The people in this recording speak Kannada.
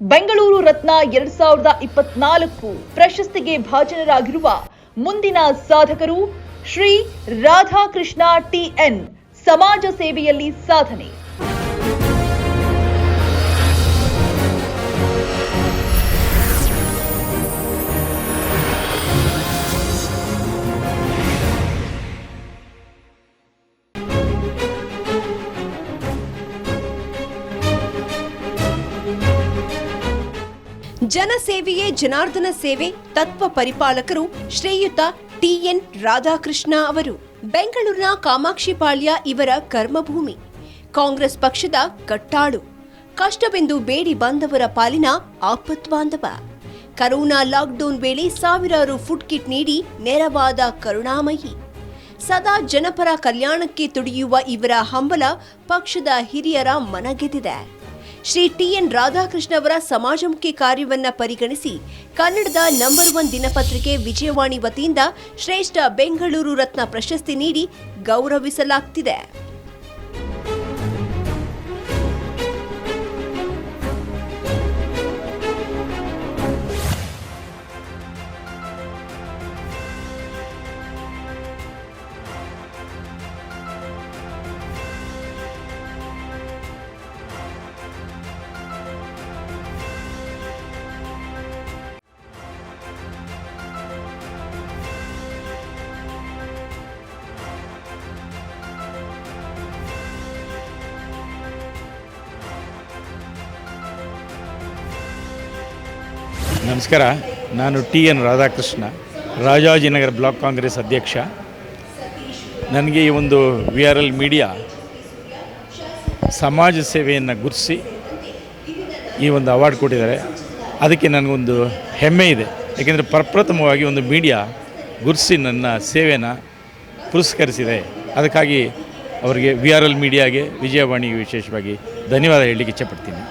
ಬೆಂಗಳೂರು ರತ್ನ ಎರಡ್ ಸಾವಿರದ ಇಪ್ಪತ್ನಾಲ್ಕು ಪ್ರಶಸ್ತಿಗೆ ಭಾಜನರಾಗಿರುವ ಮುಂದಿನ ಸಾಧಕರು ಶ್ರೀ ರಾಧಾಕೃಷ್ಣ ಟಿಎನ್ ಸಮಾಜ ಸೇವೆಯಲ್ಲಿ ಸಾಧನೆ. ಜನಸೇವೆಯೇ ಜನಾರ್ದನ ಸೇವೆ, ತತ್ವ ಪರಿಪಾಲಕರು ಶ್ರೇಯುತ ಟಿಎನ್ ರಾಧಾಕೃಷ್ಣ ಅವರು, ಬೆಂಗಳೂರಿನ ಕಾಮಾಕ್ಷಿಪಾಳ್ಯ ಇವರ ಕರ್ಮಭೂಮಿ. ಕಾಂಗ್ರೆಸ್ ಪಕ್ಷದ ಕಟ್ಟಾಳು ಕಷ್ಟವೆಂದು ಬೇಡಿ ಬಂದವರ ಪಾಲಿನ ಆಪತ್ಬಾಂಧವ ಕರೋನಾ ಲಾಕ್ಡೌನ್ ವೇಳೆ ಸಾವಿರಾರು ಫುಡ್ ಕಿಟ್ ನೀಡಿ ನೆರವಾದ ಕರುಣಾಮಯಿ. ಸದಾ ಜನಪರ ಕಲ್ಯಾಣಕ್ಕೆ ತುಡಿಯುವ ಇವರ ಹಂಬಲ ಪಕ್ಷದ ಹಿರಿಯರ ಮನಗೆದ್ದಿದೆ ಶ್ರೀ ಟಿಎನ್ ರಾಧಾಕೃಷ್ಣ ಅವರ ಸಮಾಜಮುಖಿ ಕಾರ್ಯವನ್ನ ಪರಿಗಣಿಸಿ ಕನ್ನಡದ ನಂಬರ್ ಒನ್ ದಿನಪತ್ರಿಕೆ ವಿಜಯವಾಣಿ ವತಿಯಿಂದ ಶ್ರೇಷ್ಠ ಬೆಂಗಳೂರು ರತ್ನ ಪ್ರಶಸ್ತಿ ನೀಡಿ ಗೌರವಿಸಲಾಗ್ತಿದೆ. ನಮಸ್ಕಾರ. ನಾನು T N Radhakrishna, Rajajinagar block Congress ಅಧ್ಯಕ್ಷ. ನನಗೆ ಈ ಒಂದು ವಿ ಆರ್ ಎಲ್ ಮೀಡಿಯಾ ಸಮಾಜ ಸೇವೆಯನ್ನು ಗುರುತಿಸಿ ಈ ಒಂದು ಅವಾರ್ಡ್ ಕೊಟ್ಟಿದ್ದಾರೆ. ಅದಕ್ಕೆ ನನಗೊಂದು ಹೆಮ್ಮೆ ಇದೆ. ಯಾಕೆಂದರೆ ಪ್ರಪ್ರಥಮವಾಗಿ ಒಂದು ಮೀಡಿಯಾ ಗುರುತಿಸಿ ನನ್ನ ಸೇವೆಯನ್ನು ಪುರಸ್ಕರಿಸಿದೆ. ಅದಕ್ಕಾಗಿ ಅವರಿಗೆ ವಿ ಆರ್ ಎಲ್ ಮೀಡಿಯಾಗೆ ವಿಜಯವಾಣಿಗೆ ವಿಶೇಷವಾಗಿ ಧನ್ಯವಾದ ಹೇಳಲಿಕ್ಕೆ ಇಚ್ಛೆಪಡ್ತೀನಿ.